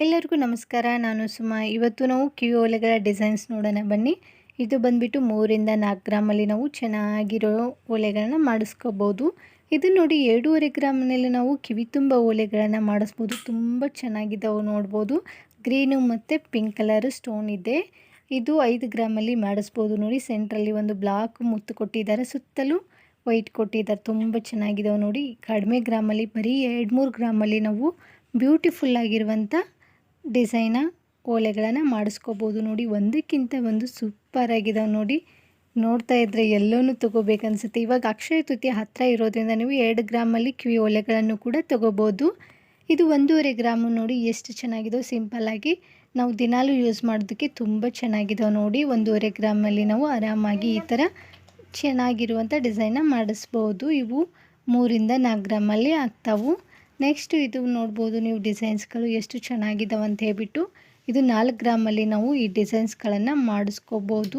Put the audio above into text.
ಎಲ್ಲರಿಗೂ ನಮಸ್ಕಾರ. ನಾನು ಸುಮಾ. ಇವತ್ತು ನಾವು ಕಿವಿ ಓಲೆಗಳ ಡಿಸೈನ್ಸ್ ನೋಡೋಣ. ಬನ್ನಿ. ಇದು ಬಂದ್ಬಿಟ್ಟು ಮೂರಿಂದ ನಾಲ್ಕು ಗ್ರಾಮಲ್ಲಿ ನಾವು ಚೆನ್ನಾಗಿರೋ ಒಲೆಗಳನ್ನ ಮಾಡಿಸ್ಕೋಬೋದು. ಇದು ನೋಡಿ ಎರಡೂವರೆ ಗ್ರಾಮ್ನಲ್ಲಿ ನಾವು ಕಿವಿ ತುಂಬ ಓಲೆಗಳನ್ನು ಮಾಡಿಸ್ಬೋದು. ತುಂಬ ಚೆನ್ನಾಗಿದ್ದಾವೆ ನೋಡ್ಬೋದು. ಗ್ರೀನು ಮತ್ತು ಪಿಂಕ್ ಕಲರ್ ಸ್ಟೋನ್ ಇದೆ. ಇದು ಐದು ಗ್ರಾಮಲ್ಲಿ ಮಾಡಿಸ್ಬೋದು ನೋಡಿ. ಸೆಂಟ್ರಲ್ಲಿ ಒಂದು ಬ್ಲಾಕ್ ಮುತ್ತು ಕೊಟ್ಟಿದ್ದಾರೆ. ಸುತ್ತಲೂ ವೈಟ್ ಕೊಟ್ಟಿದ್ದಾರೆ. ತುಂಬ ಚೆನ್ನಾಗಿದ್ದಾವೆ ನೋಡಿ. ಕಡಿಮೆ ಗ್ರಾಮಲ್ಲಿ ಬರೀ ಎರಡು ಮೂರು ಗ್ರಾಮಲ್ಲಿ ನಾವು ಬ್ಯೂಟಿಫುಲ್ ಆಗಿರುವಂಥ ಡಿಸೈನ ಓಲೆಗಳನ್ನು ಮಾಡಿಸ್ಕೋಬೋದು ನೋಡಿ. ಒಂದಕ್ಕಿಂತ ಒಂದು ಸೂಪರ್ ಆಗಿದಾವೆ ನೋಡಿ. ನೋಡ್ತಾ ಇದ್ದರೆ ಎಲ್ಲೋನು ತೊಗೋಬೇಕನ್ಸುತ್ತೆ ಇವಾಗ ಅಕ್ಷಯ ತೃತೀಯ ಹತ್ತಿರ ಇರೋದ್ರಿಂದ ನೀವು ಎರಡು ಗ್ರಾಮಲ್ಲಿ ಕಿವಿ ಓಲೆಗಳನ್ನು ಕೂಡ ತೊಗೋಬೋದು. ಇದು ಒಂದೂವರೆ ಗ್ರಾಮು ನೋಡಿ ಎಷ್ಟು ಚೆನ್ನಾಗಿದೋ ಸಿಂಪಲ್ಲಾಗಿ ನಾವು ದಿನಾಲೂ ಯೂಸ್ ಮಾಡೋದಕ್ಕೆ ತುಂಬ ಚೆನ್ನಾಗಿದಾವೆ ನೋಡಿ. ಒಂದೂವರೆ ಗ್ರಾಮಲ್ಲಿ ನಾವು ಆರಾಮಾಗಿ ಈ ಥರ ಚೆನ್ನಾಗಿರುವಂಥ ಡಿಸೈನ್ನ ಮಾಡಿಸ್ಬೋದು. ಇವು ಮೂರಿಂದ ನಾಲ್ಕು ಗ್ರಾಮಲ್ಲಿ ಆಗ್ತಾವು. ನೆಕ್ಸ್ಟ್ ಇದು ನೋಡ್ಬೋದು ನೀವು ಡಿಸೈನ್ಸ್ಗಳು ಎಷ್ಟು ಚೆನ್ನಾಗಿದ್ದಾವೆ ಅಂತ ಹೇಳ್ಬಿಟ್ಟು ಇದು ನಾಲ್ಕು ಗ್ರಾಮಲ್ಲಿ ನಾವು ಈ ಡಿಸೈನ್ಸ್ಗಳನ್ನು ಮಾಡಿಸ್ಕೋಬೋದು.